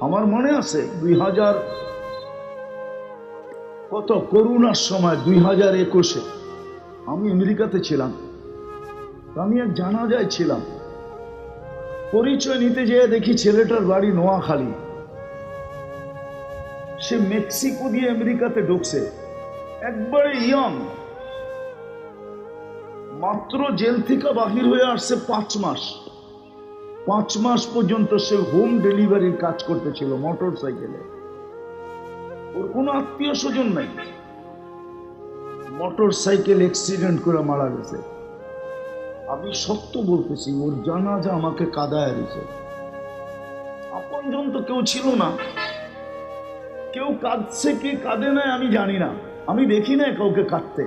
আমার মনে আছে দুই হাজার কত করোনার সময় দুই হাজার একুশে আমি আমেরিকাতে ছিলাম। আমি এক জানাজায় ছিলাম। পরিচয় নিতে যেয়ে দেখি ছেলেটার বাড়ি নোয়াখালী। সে মেক্সিকো দিয়ে আমেরিকাতে ঢুকছে। একবারে ইয়ং। মাত্র জেল থেকে বাহির হয়ে আসছে পাঁচ মাস। পাঁচ মাস পর্যন্ত সে হোম ডেলিভারির কাজ করতেছিল, মোটর সাইকেলে। ওর কোনো আত্মীয় স্বজন নাই। মোটর সাইকেল অ্যাক্সিডেন্ট করে মারা গেছে। আমি সত্য বলতেছি, ওর জানাজা আমাকে কাদায় দিছে আপনজন তো কেউ ছিল না। কেউ কাঁদছে কি কাঁদে নাই আমি জানি না। আমি দেখি না কাউকে কাঁদতে,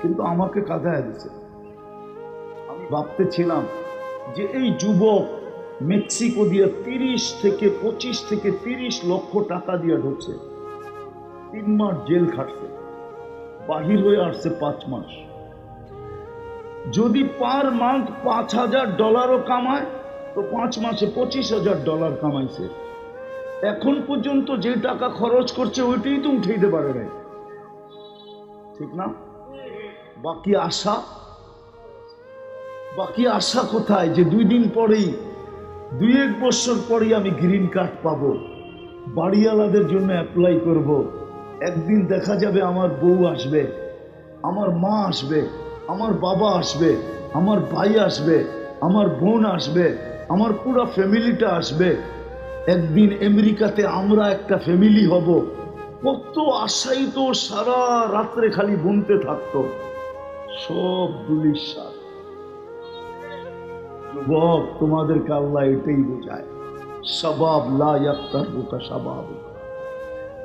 কিন্তু আমাকে কাঁদায় দিছে আমি ভাবতেছিলাম যে এই যুবক মেক্সিকো দিয়ে তিরিশ থেকে পঁচিশ থেকে তিরিশ লক্ষ টাকা দিয়ে ঢুকছে। তিন মাস জেল খাটছে। বাহির হয়ে আসছে পাঁচ মাস। যদি পার মান্থ পাঁচ হাজার ডলারও কামায়, তো পাঁচ মাসে পঁচিশ হাজার ডলার কামাইছে। এখন পর্যন্ত যে টাকা খরচ করছে, ওইটাই তো উঠাইতে পারে নাই। ঠিক না? বাকি আশা? বাকি আশা কোথায়? যে দুই দিন পরেই দুই এক বছর পরেই আমি গ্রিন কার্ড পাবো। বাড়িওয়ালাদের জন্য অ্যাপ্লাই করব। একদিন দেখা যাবে আমার বউ আসবে, আমার মা আসবে, আমার বাবা আসবে, আমার ভাই আসবে, আমার বোন আসবে, আমার পুরো ফ্যামিলিটা আসবে। একদিন আমেরিকাতে আমরা একটা ফ্যামিলি হব। কত আশাই তো সারা রাত্রে খালি বুনতে থাকতো সব দুলির সাথ যুবক তোমাদেরকে আল্লাহ এটাই বোঝায়। সবাব লা বোকা সবাব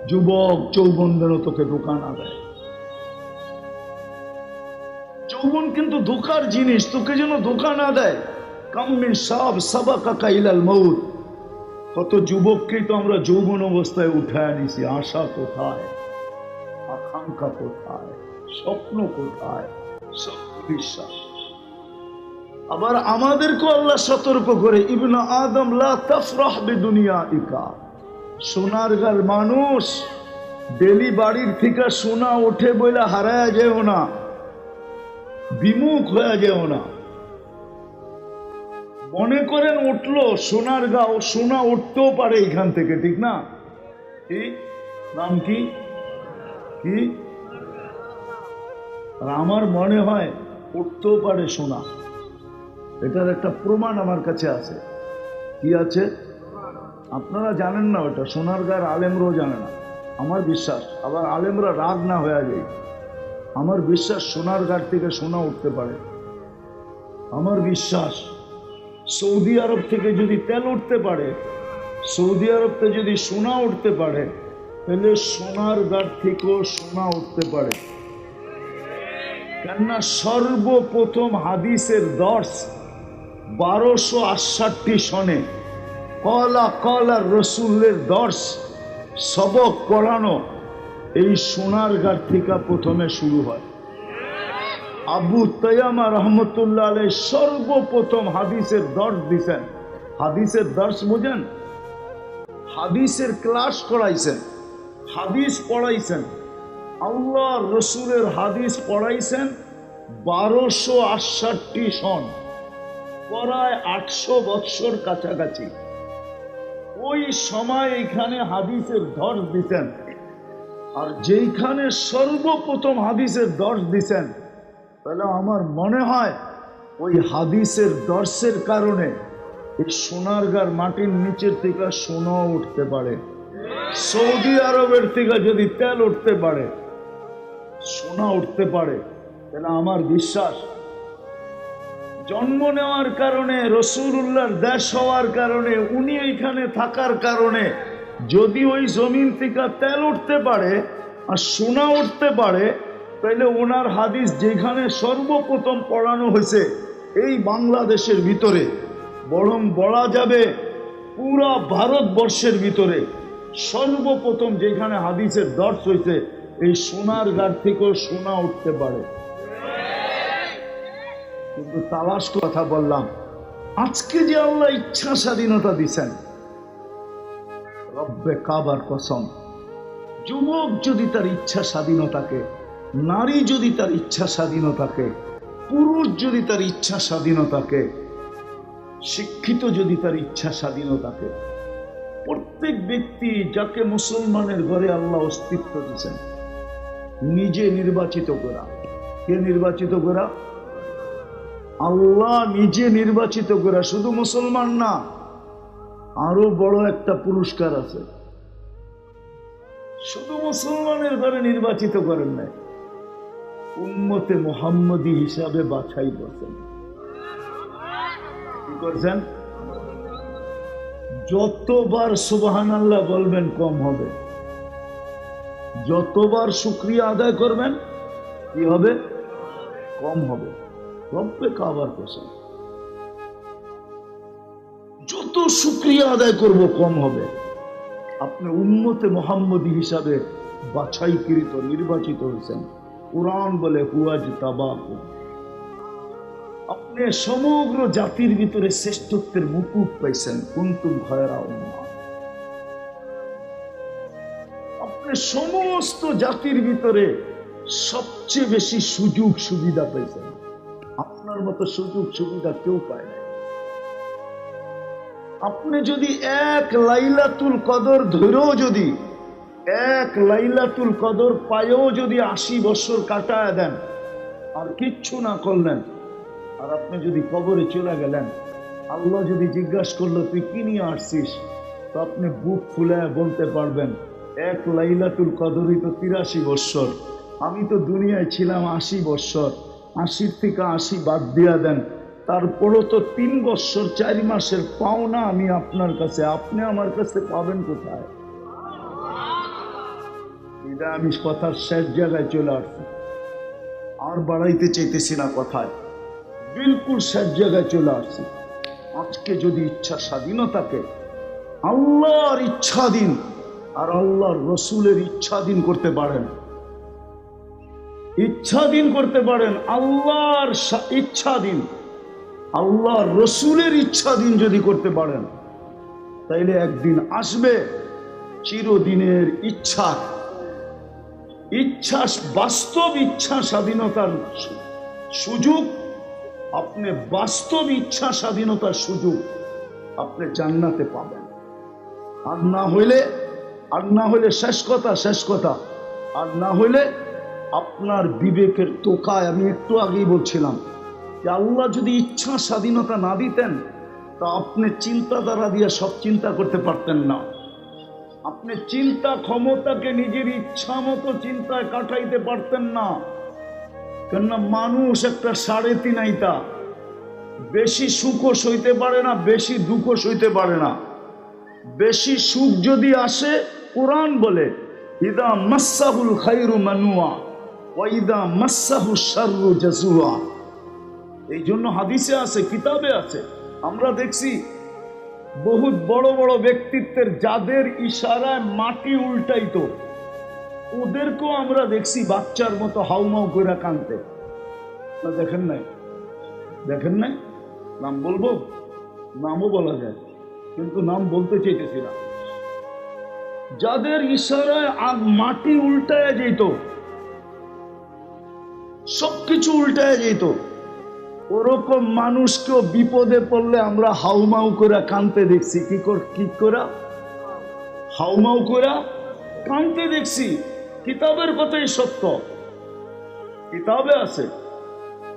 যুবক চৌবন যেন তোকে দোকান দেয়। যৌবন কিন্তু ধোকার জিনিস, তোকে যেন ধোকা না দেয়। কামিন সব সাবা কাকা ইলাল মৌত কত যুবককেই তো আমরা যৌবন অবস্থায় উঠায় নিছি আশা কোথায়? আকাঙ্ক্ষা কোথায়? স্বপ্ন কোথায়? সব বিশ্বাস। আবার আমাদেরকে আল্লাহ সতর্ক করে, ইবনা আদম লা তাফরাহ বিদুনিয়া ইকা সোনারগার মানুষ, ডেলি বাড়ির থেকে সোনা ওঠে বলে হারায় যেও না, বিমুখ হয়ে যেও না। মনে করেন উঠল, সোনার গাও সোনা উঠতেও পারে এখান থেকে, ঠিক না? নাম কি? কি? আমার মনে হয় উঠতেও পারে সোনা। এটার একটা প্রমাণ আমার কাছে আছে। কি আছে? আপনারা জানেন না ওটা সোনার গায়ের আলেমরাও জানে না। আমার বিশ্বাস, আবার আলেমরা রাগ না হয়ে যায়। আমার বিশ্বাস সোনার গার থেকে সোনা উঠতে পারে। আমার বিশ্বাস, সৌদি আরব থেকে যদি তেল উঠতে পারে, সৌদি আরবতে যদি সোনা উঠতে পারে, তাহলে সোনার গার থেকেও সোনা উঠতে পারে। কেননা সর্বপ্রথম হাদিসের দর্শ বারোশো আটষট্টি সনে কলা কলা রসুলের দর্শ সবক পড়ানো এই সোনার গার থেকে প্রথমে শুরু হয়। আবু তয়ামা রহমতুল্লাহ আলাই সর্বপ্রথম হাদিসের দর্শ দিছেন। হাদিসের দর্শ বুঝেন? হাদিসের ক্লাস করাইছেন, হাদিস পড়াইছেন। আল্লাহ রসুলের হাদিস পড়াইছেন বারোশো আটষট্টি সন। প্রায় আটশো বৎসর কাছাকাছি। ওই সময় এখানে হাদিসের দর্শ দিতেন আর যেইখানে সর্বপ্রথম হাদিসের দর্শ দিছেন, তাহলে আমার মনে হয় ওই হাদিসের দর্শের কারণে এই সোনারগার মাটির নিচের থেকে সোনা উঠতে পারে। সৌদি আরবের থেকে যদি তেল উঠতে পারে, সোনা উঠতে পারে, তাহলে আমার বিশ্বাস জন্ম নেওয়ার কারণে রসুল্লাহর দেশ হওয়ার কারণে, উনি এইখানে থাকার কারণে, যদি ওই জমিন থেকে তেল উঠতে পারে আর সোনা উঠতে পারে তাহলে ওনার হাদিস যেখানে সর্বপ্রথম পড়ানো হয়েছে, এই বাংলাদেশের ভিতরে। বরং বলা যাবে, পুরা ভারতবর্ষের ভিতরে সর্বপ্রথম যেখানে হাদিসের দর্শ হয়েছে, এই সোনার গার থেকেও সোনা উঠতে পারে। কিন্তু তালাশ কথা বললাম, আজকে যে আল্লাহ ইচ্ছা স্বাধীনতা দিছেন, রব্বে কাবার কসম, যুবক যদি তার ইচ্ছা স্বাধীনতাকে, নারী যদি তার ইচ্ছা স্বাধীনতাকে, পুরুষ যদি তার ইচ্ছা স্বাধীনতাকে, শিক্ষিত যদি তার ইচ্ছা স্বাধীনতাকে, প্রত্যেক ব্যক্তি যাকে মুসলমানের ঘরে আল্লাহ অস্তিত্ব দিচ্ছেন নিজে নির্বাচিত করা। কে নির্বাচিত করা? আল্লাহ নিজে নির্বাচিত করে, শুধু মুসলমান না, আরও বড় একটা পুরস্কার আছে। শুধু মুসলমানের ঘরে নির্বাচিত করেন নাই, উম্মতে মোহাম্মদী হিসাবে বাছাই করছেন। কি করছেন? যতবার সুবাহান আল্লাহ বলবেন, কম হবে। যতবার শুক্রিয়া আদায় করবেন, কি হবে? কম হবে। রব্বে কাবার কোসম। যত শুক্রিয়া আদায় করব কম হবে। আপনি উন্মতে মোহাম্মদী হিসাবে বাছাইকৃত, নির্বাচিত হয়েছেন। কোরআন বলে হুয়াজ তাবাকু আপনি সমগ্র জাতির ভিতরে শ্রেষ্ঠত্বের মুকুট পাইছেন। কুন্তুম ভয়রা উম্মা। আপনি সমস্ত জাতির ভিতরে সবচেয়ে বেশি সুযোগ সুবিধা পেয়েছেন আপনার মতো সুযোগ সুবিধা কেউ পায় না। আপনি যদি এক লাইলাতুল কদর ধরেও যদি, এক লাইলাতুল কদর পায়েও যদি আশি বছর কাটায় দেন, আর কিচ্ছু না করলেন, আর আপনি যদি কবরে চলে গেলেন, আল্লাহ যদি জিজ্ঞাসা করল, তুই কি নিয়ে আসছিস? তো আপনি বুক ফুলে বলতে পারবেন, এক লাইলাতুল কদরই তো তিরাশি বৎসর, আমি তো দুনিয়ায় ছিলাম আশি বৎসর। আশির থেকে আশি বাদ দিয়া দেন। তারপরও তো তিন বৎসর চার মাসের পাওনা আমি আপনার কাছে। আপনি আমার কাছে পাবেন কোথায়? এটা আমি কথার শেষ জায়গায় চলে আসছি। আর বাড়াইতে চাইতেছি না কথায়। বিলকুল শেষ জায়গায় চলে আসছি। আজকে যদি ইচ্ছা স্বাধীনতাকে আল্লাহর ইচ্ছাধীন আর আল্লাহর রসুলের ইচ্ছাধীন করতে পারেন। ইচ্ছাধীন করতে পারেন, আল্লাহর ইচ্ছাধীন আল্লাহর রসুলের ইচ্ছাধীন যদি করতে পারেন, তাইলে একদিন আসবে চিরদিনের ইচ্ছা। ইচ্ছা বাস্তব ইচ্ছা স্বাধীনতার সুযোগ। আপনি বাস্তব ইচ্ছা স্বাধীনতার সুযোগ আপনি জান্নাতে পাবেন। আর না হইলে, আর না হইলে শেষ কথা শেষ কথা। আর না হইলে আপনার বিবেকের তোকায় আমি একটু আগেই বলছিলাম যে আল্লাহ যদি ইচ্ছা স্বাধীনতা না দিতেন, তা আপনি চিন্তাধারা দিয়ে সব চিন্তা করতে পারতেন না। আপনি চিন্তা ক্ষমতাকে নিজের ইচ্ছা মতো চিন্তায় কাটাইতে পারতেন না। কেননা মানুষ একটা সাড়ে তিন আইতা। বেশি সুখও সইতে পারে না, বেশি দুঃখও সইতে পারে না। বেশি সুখ যদি আসে, কোরআন বলে, ইদা মাসাহুল খাইরু মানুয়া। ওয়াইদা মাসাহু এই জন্য হাদিসে আছে, কিতাবে আছে। আমরা দেখছি বহুত বড় বড় ব্যক্তিত্বের যাদের ইশারায় মাটি উল্টাইতো, ওদেরকেও আমরা দেখছি বাচ্চার মতো হাউমাউ করে কানতে। না, দেখেন নাই? দেখেন নাই? নাম বলব? নামও বলা যায়, কিন্তু নাম বলতে চাইতেছি না। যাদের ইশারায় মাটি উল্টায় যেত সবকিছু উল্টায় যেত। ওরকম মানুষকেও বিপদে পড়লে আমরা হাউমাউ করে কানতে দেখছি। কি কর কি করা? হাউমাউ করে কানতে দেখছি। কিতাবের কথাই সত্য। কিতাবে আছে,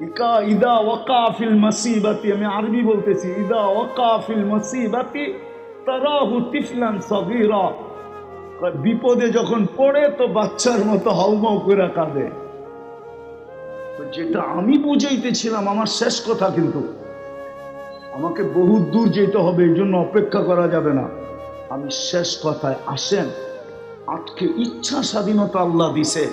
ইকা ইদা ওয়াকাফিল মাসিবাতি, আমি আরবি বলতেছি, ইদা ওয়াকাফিল মাসিবাতি তারাহু তিফলান সাগীরা। বিপদে যখন পড়ে তো বাচ্চার মতো হাউমাউ করে কাঁদে। যেটা আমি বুঝাইতেছিলাম, আমার শেষ কথা কিন্তু। আমাকে বহু দূর যেতে হবে, এই জন্য অপেক্ষা করা যাবে না। আমি শেষ কথায় আসেন। আজকে ইচ্ছা স্বাধীনতা আল্লাহ দিছে,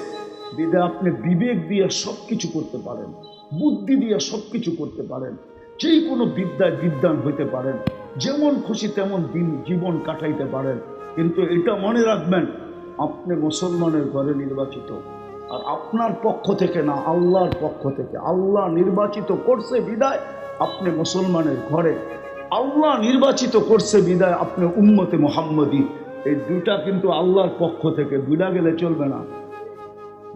দিদে আপনি বিবেক দিয়ে সব কিছু করতে পারেন, বুদ্ধি দিয়ে সব কিছু করতে পারেন, যে কোনো বিদ্যায় বিদ্যান হইতে পারেন, যেমন খুশি তেমন দিন জীবন কাটাইতে পারেন। কিন্তু এটা মনে রাখবেন, আপনি মুসলমানের ঘরে নির্বাচিত। আর আপনার পক্ষ থেকে না, আল্লাহর পক্ষ থেকে। আল্লাহ নির্বাচিত করছে বিদায়, আপনি মুসলমানের ঘরে। আল্লাহ নির্বাচিত করছে বিদায়, আপনি উম্মতে মোহাম্মদী। এই দুটা কিন্তু আল্লাহর পক্ষ থেকে দুটা গেলে চলবে না।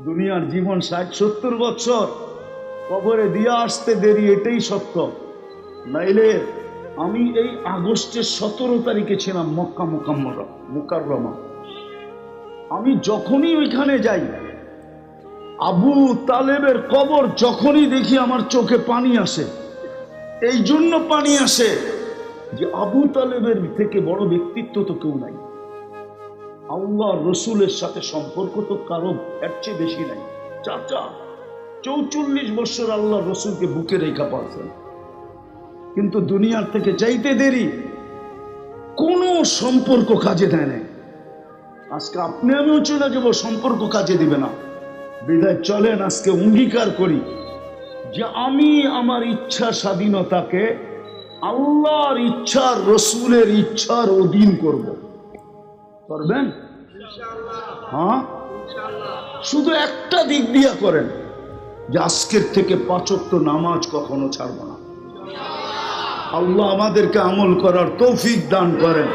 দুনিয়ার জীবন ষাট, সত্তর বছর। কবরে দিয়ে আসতে দেরি, এটাই সত্য। নাইলে আমি এই আগস্টের সতেরো তারিখে ছিলাম মক্কা মোকাম্মরা, মুকাররমা। আমি যখনই ওইখানে যাই আবু তালেবের কবর যখনই দেখি আমার চোখে পানি আসে, এই জন্য পানি আসে যে আবু তালেবের থেকে বড় ব্যক্তিত্ব তো কেউ নাই। আল্লাহ রসুলের সাথে সম্পর্ক তো কারও এর চেয়ে বেশি নাই। চাচা, চৌচল্লিশ বছর আল্লাহ রসুলকে বুকে রেখা পাচ্ছেন কিন্তু দুনিয়ার থেকে যাইতে দেরি কোনো সম্পর্ক কাজে দেয় নাই। আজকে আপনি আমিও চলে যাব, সম্পর্ক কাজে দিবে না। বিদায় চলেন আজকে অঙ্গীকার করি যে আমি আমার ইচ্ছা স্বাধীনতাকে আল্লাহর ইচ্ছার রসুলের ইচ্ছার অধীন করব। করবেন হ্যাঁ? শুধু একটা দিক দিয়া করেন যে আজকের থেকে পাচক্ত নামাজ কখনো ছাড়ব না। আল্লাহ আমাদেরকে আমল করার তৌফিক দান করেন।